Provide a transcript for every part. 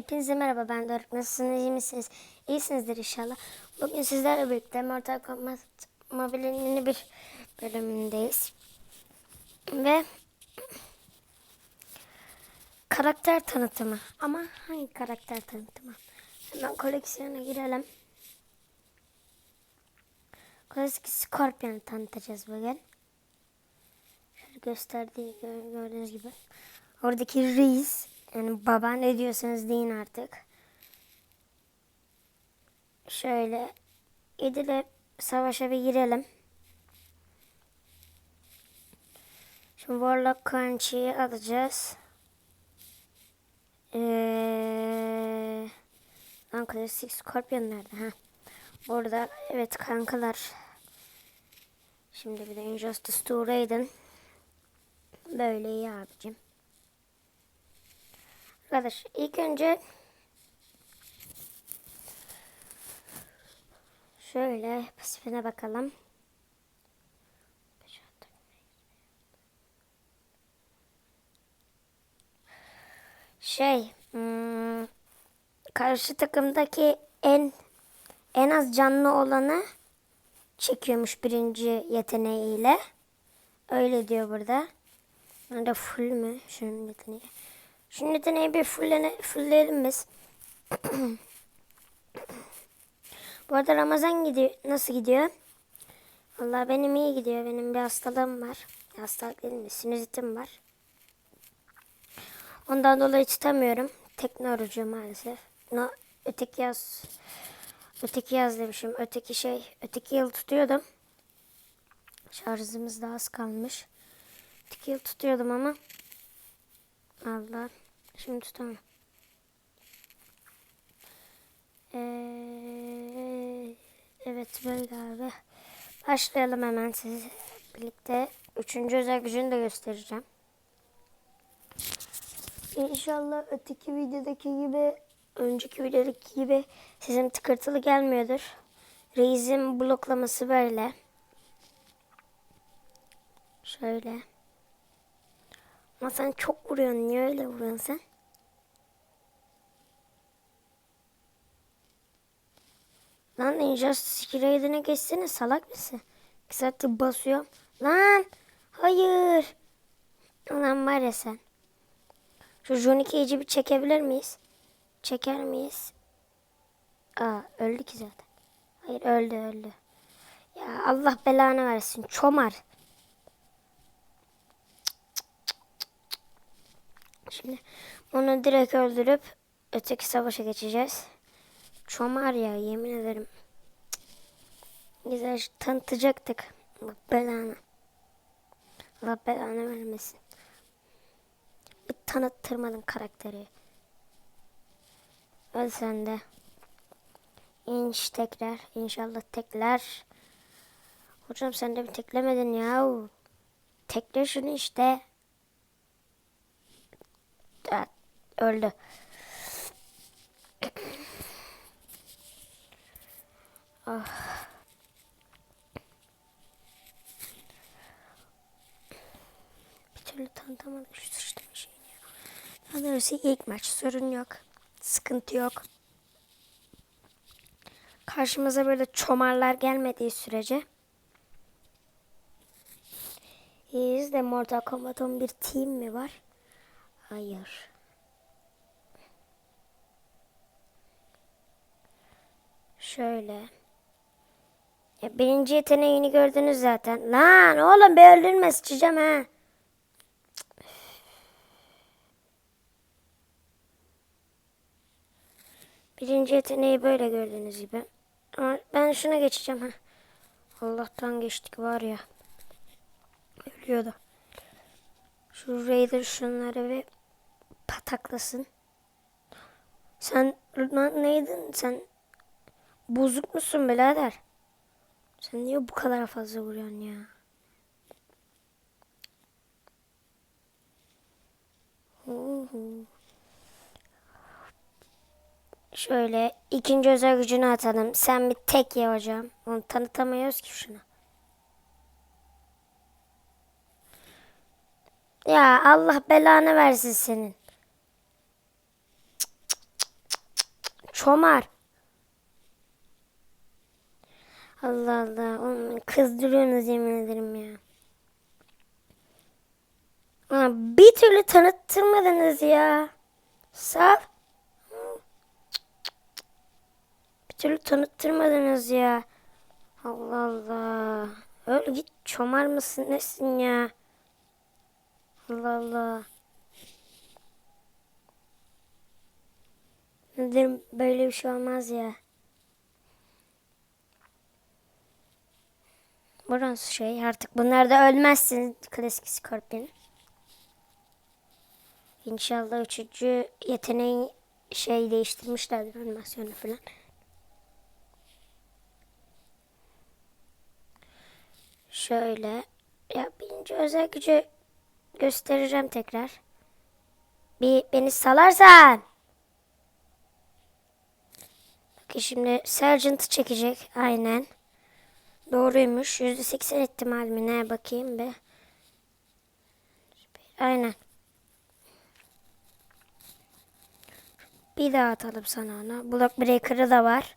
Hepinize merhaba ben Doruk. Nasılsınız iyi misiniz? İyisinizdir inşallah. Bugün sizlerle birlikte Mortal Kombat Mobile'in yeni bir bölümündeyiz. Ve karakter tanıtımı. Ama hangi karakter tanıtımı? Hemen koleksiyona girelim. Klasik Scorpion'u tanıtacağız bugün. Şöyle gösterdiği gö- gördüğünüz gibi. Oradaki reis yani baba ne diyorsanız deyin artık. Şöyle İdil'e savaşa bir girelim. Şimdi Warlock Crunchy'yi alacağız. Ee, lan klasik Scorpion nerede? Ha. Burada evet kankalar. Şimdi bir de Injustice 2 Raiden. Böyle iyi abicim. Arkadaş ilk önce şöyle pasifine bakalım. Şey, hmm, karşı takımdaki en en az canlı olanı çekiyormuş birinci yeteneğiyle. Öyle diyor burada. Nerede full mü? Şunun yeteneği. Şunun yeteneği bir fullene, fullleyelim biz. Bu arada Ramazan gidiyor. Nasıl gidiyor? Vallahi benim iyi gidiyor. Benim bir hastalığım var. Hastalık değil mi? Sinüzitim var. Ondan dolayı tutamıyorum. Tekne orucu maalesef. No, öteki yaz öteki yaz demişim. Öteki şey öteki yıl tutuyordum. Şarjımız da az kalmış. Öteki yıl tutuyordum ama Allah. Şimdi tutamıyorum. Ee, evet böyle abi. Başlayalım hemen siz birlikte. Üçüncü özel gücünü de göstereceğim. İnşallah öteki videodaki gibi, önceki videodaki gibi sizin tıkırtılı gelmiyordur. Reis'in bloklaması böyle. Şöyle. Ama sen çok vuruyorsun. Niye öyle vuruyorsun sen? Lan Injustice 2 Raiden'e geçsene salak mısın? İki saattir basıyorum. Lan! Hayır! Lan var ya sen. Şu Cage'i bir çekebilir miyiz? Çeker miyiz? Aa öldü ki zaten. Hayır öldü öldü. Ya Allah belanı versin. Çomar. Şimdi onu direkt öldürüp öteki savaşa geçeceğiz. Çomar ya yemin ederim. Güzel tanıtacaktık. Allah belanı. Allah belanı vermesin. Bir tanıttırmadın karakteri. Öl sen de. İnş tekrar. İnşallah tekler. Hocam sen de bir teklemedin ya. Tekle şunu işte. Evet, öldü. Ah. Bir türlü tanıtamadım şu sıçtığım şeyini. Daha doğrusu ilk maç sorun yok. Sıkıntı yok. Karşımıza böyle çomarlar gelmediği sürece İyiyiz de Mortal Kombat 11 team mi var? Hayır. Şöyle. Ya birinci yeteneğini gördünüz zaten. Lan oğlum bir öldürme sıçacağım ha. Birinci yeteneği böyle gördüğünüz gibi. Ama ben şuna geçeceğim ha. Allah'tan geçtik var ya. Ölüyordu. Şu Raider şunları bir pataklasın. Sen neydin sen? Bozuk musun birader? Sen niye bu kadar fazla vuruyorsun ya? Şöyle ikinci özel gücünü atalım. Sen bir tek ye hocam. Onu tanıtamıyoruz ki şunu. Ya Allah belanı versin senin. Çomar. Allah Allah. Kızdırıyorsunuz yemin ederim ya. Aa, bir türlü tanıttırmadınız ya. Sağ. Bir türlü tanıttırmadınız ya. Allah Allah. Öyle git çomar mısın nesin ya? Allah Allah. Nedir böyle bir şey olmaz ya. Burası şey artık bunlar da ölmezsin klasik Scorpion. İnşallah üçüncü yeteneği şey değiştirmişlerdir animasyonu falan. Şöyle ya birinci özel gücü göstereceğim tekrar. Bir beni salarsan. Bakın şimdi Sergeant'ı çekecek aynen. Doğruymuş. %80 ihtimal mi ne bakayım bir. Aynen. Bir daha atalım sana ona. Block Breaker'ı da var.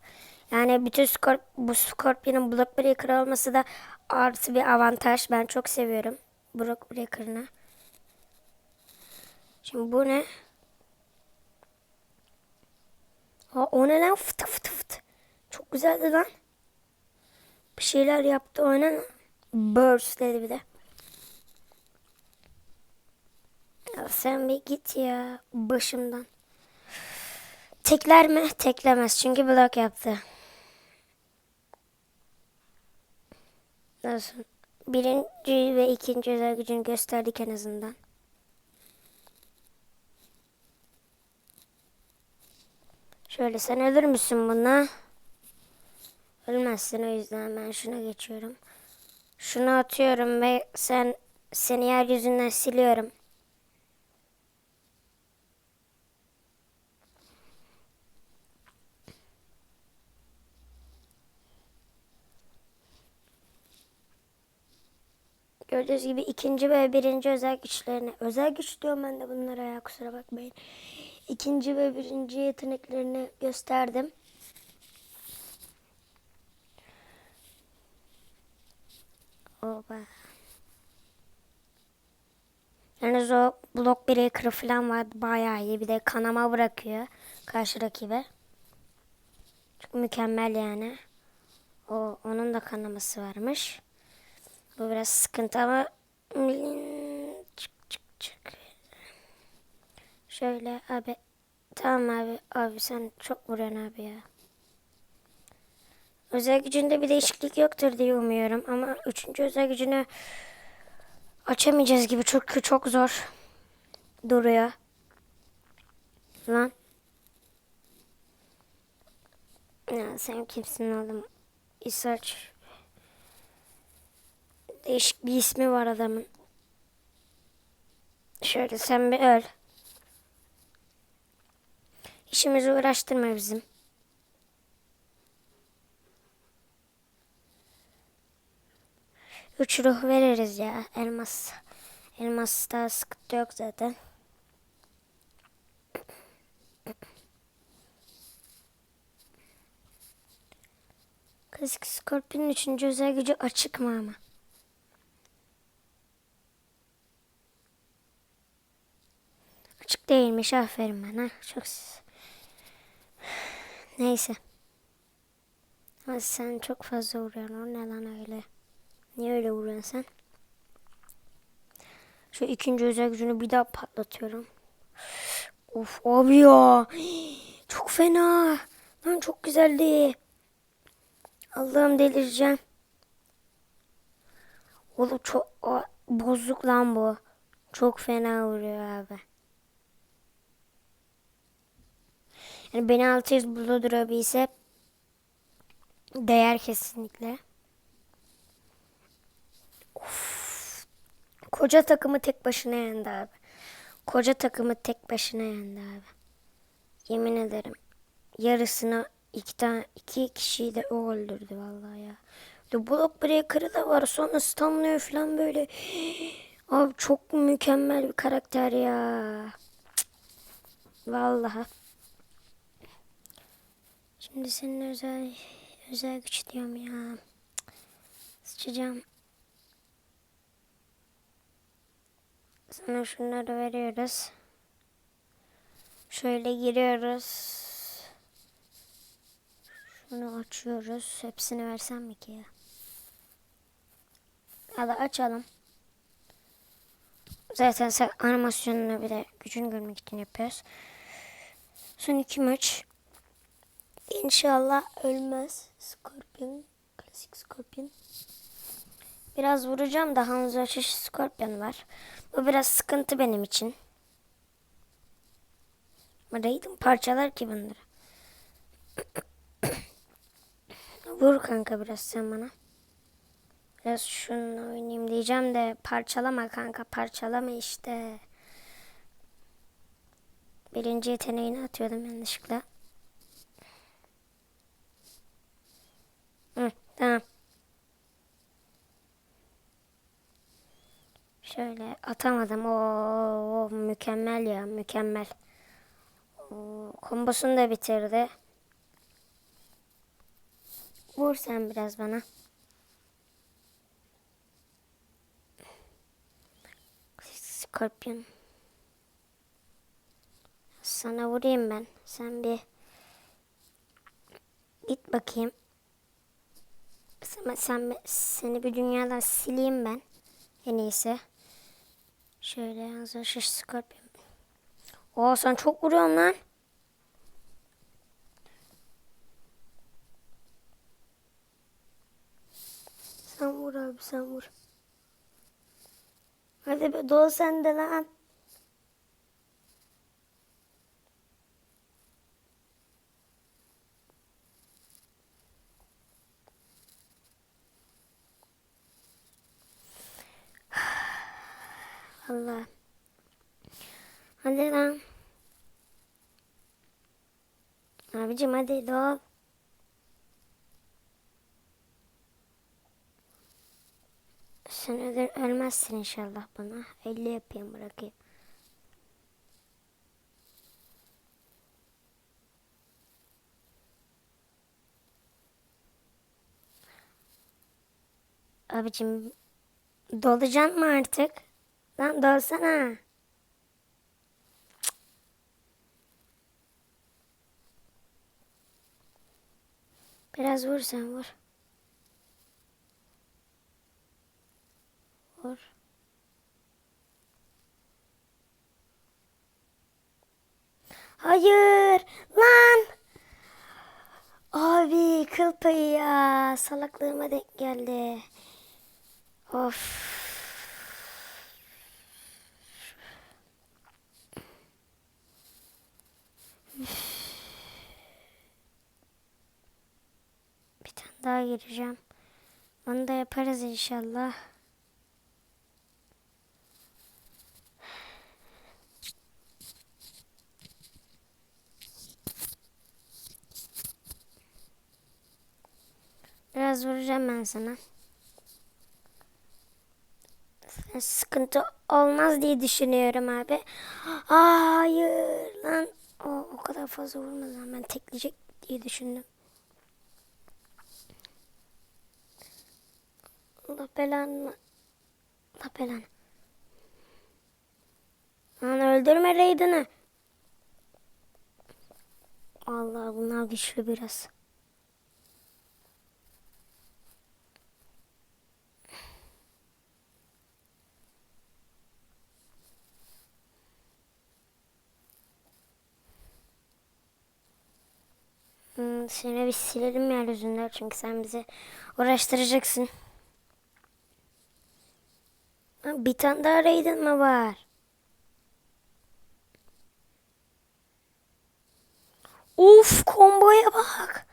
Yani bütün Scorp bu Scorpion'un Block Breaker olması da artı bir avantaj. Ben çok seviyorum Block Breaker'ını. Şimdi bu ne? Aa, o ne lan? Fıtı fıtı fıtı. Çok güzeldi lan. Bir şeyler yaptı o ne? Burst dedi bir de. Ya sen bir git ya başımdan. Tekler mi? Teklemez çünkü blok yaptı. Nasıl? Birinci ve ikinci özel gücünü gösterdik en azından. Şöyle sen ölür müsün buna? Ölmezsin o yüzden ben şuna geçiyorum. Şunu atıyorum ve sen seni yeryüzünden siliyorum. Gördüğünüz gibi ikinci ve birinci özel güçlerini, özel güç diyorum ben de bunlara ya kusura bakmayın. İkinci ve birinci yeteneklerini gösterdim. Oba. Yalnız o blok breaker falan vardı bayağı iyi. Bir de kanama bırakıyor karşı rakibe. Çok mükemmel yani. O onun da kanaması varmış. Bu biraz sıkıntı ama çık çık çık. Şöyle abi. Tamam abi. Abi sen çok vuruyorsun abi ya. Özel gücünde bir değişiklik yoktur diye umuyorum. Ama üçüncü özel gücünü açamayacağız gibi. Çünkü çok zor duruyor. Lan. Ya sen kimsin oğlum? Research. Değişik bir ismi var adamın. Şöyle sen bir öl. İşimizi uğraştırma bizim. Üç ruh veririz ya. Elmas. Elmasta sıkıntı yok zaten. Klasik Scorpion'un üçüncü özel gücü açık mı ama? Açık değilmiş aferin bana. Çok Neyse. Ama sen çok fazla vuruyorsun. O ne lan öyle? Niye öyle vuruyorsun sen? Şu ikinci özel gücünü bir daha patlatıyorum. Of abi ya. Çok fena. Lan çok güzeldi. Allah'ım delireceğim. Oğlum çok o, bozuk lan bu. Çok fena vuruyor abi. Yani beni 600 burada durabilse değer kesinlikle. Koca takımı tek başına yendi abi. Koca takımı tek başına yendi abi. Yemin ederim. Yarısını iki tane iki kişiyi de o öldürdü vallahi ya. De block breaker'ı da var. Sonra stunlıyor falan böyle. Abi çok mükemmel bir karakter ya. Vallahi. Şimdi senin özel özel güç diyorum ya. Sıçacağım. Sana şunları veriyoruz. Şöyle giriyoruz. Şunu açıyoruz. Hepsini versem mi ki ya? Hadi açalım. Zaten animasyonunu bir de gücünü görmek için yapıyoruz. Son iki maç. İnşallah ölmez. Scorpion. Klasik Scorpion. Biraz vuracağım da Hanzo Açış Scorpion var. Bu biraz sıkıntı benim için. Raiden parçalar ki bunları. Vur kanka biraz sen bana. Biraz şununla oynayayım diyeceğim de parçalama kanka parçalama işte. Birinci yeteneğini atıyordum yanlışlıkla. Hı, tamam. Şöyle atamadım. Oo, mükemmel ya mükemmel. Oo, kombosunu da bitirdi. Vur sen biraz bana. Scorpion. Sana vurayım ben. Sen bir git bakayım. Sen, sen seni bir dünyadan sileyim ben. En iyisi. Şöyle yazıyor şiş Scorpion. Oo sen çok vuruyorsun lan. Sen vur abi sen vur. Hadi be dol sen de lan. Allah. Hadi lan. Abicim hadi dol. Sen öder, ölmezsin inşallah bana. 50 yapayım bırakayım. Abicim dolacaksın mı artık? Lan dolsana. Biraz vur sen vur. Vur. Hayır lan. Abi kıl payı ya. Salaklığıma denk geldi. Of. Daha gireceğim. Onu da yaparız inşallah. Biraz vuracağım ben sana. Sıkıntı olmaz diye düşünüyorum abi. Hayır lan. O, o kadar fazla vurmadan ben tekleyecek diye düşündüm. Allah belanı. Allah belanı. Lan öldürme Raiden'ı. Allah bunlar güçlü biraz. Hmm, seni bir silelim yeryüzünden çünkü sen bizi uğraştıracaksın. Bir tane daha Raiden mi var? Uf komboya bak.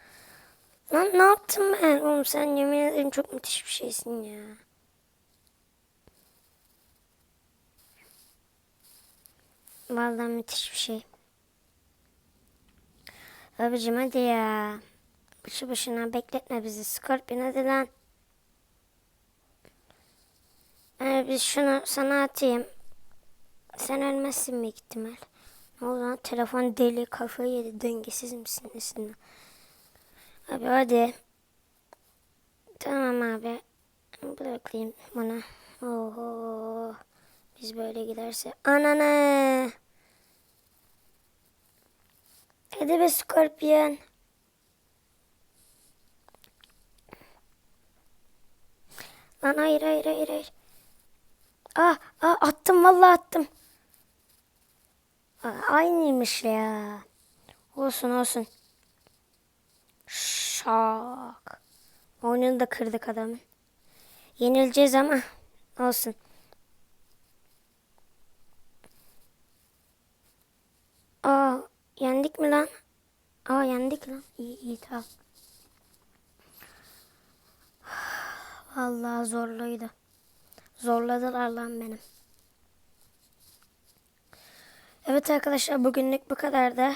Lan ne yaptım ben? Oğlum sen yemin ederim çok müthiş bir şeysin ya. Vallahi müthiş bir şey. Abicim hadi ya. Başı başına bekletme bizi. Scorpion hadi lan. Ee, biz şunu sana atayım. Sen ölmezsin büyük ihtimal. Ne oldu lan? Telefon deli kafayı yedi. Dengesiz misin nesin? Abi hadi. Tamam abi. Bırakayım bana. Oho. Biz böyle giderse. Ananı. Hadi be Scorpion. Lan hayır hayır hayır hayır. Ah, ah attım vallahi attım. Aa, aynıymış ya. Olsun olsun. Şak. Oyununu da kırdık adamın. Yenileceğiz ama olsun. Aa, yendik mi lan? Aa, yendik lan. İyi iyi tamam. Vallahi zorluydu. Zorladılar lan benim. Evet arkadaşlar bugünlük bu kadar da.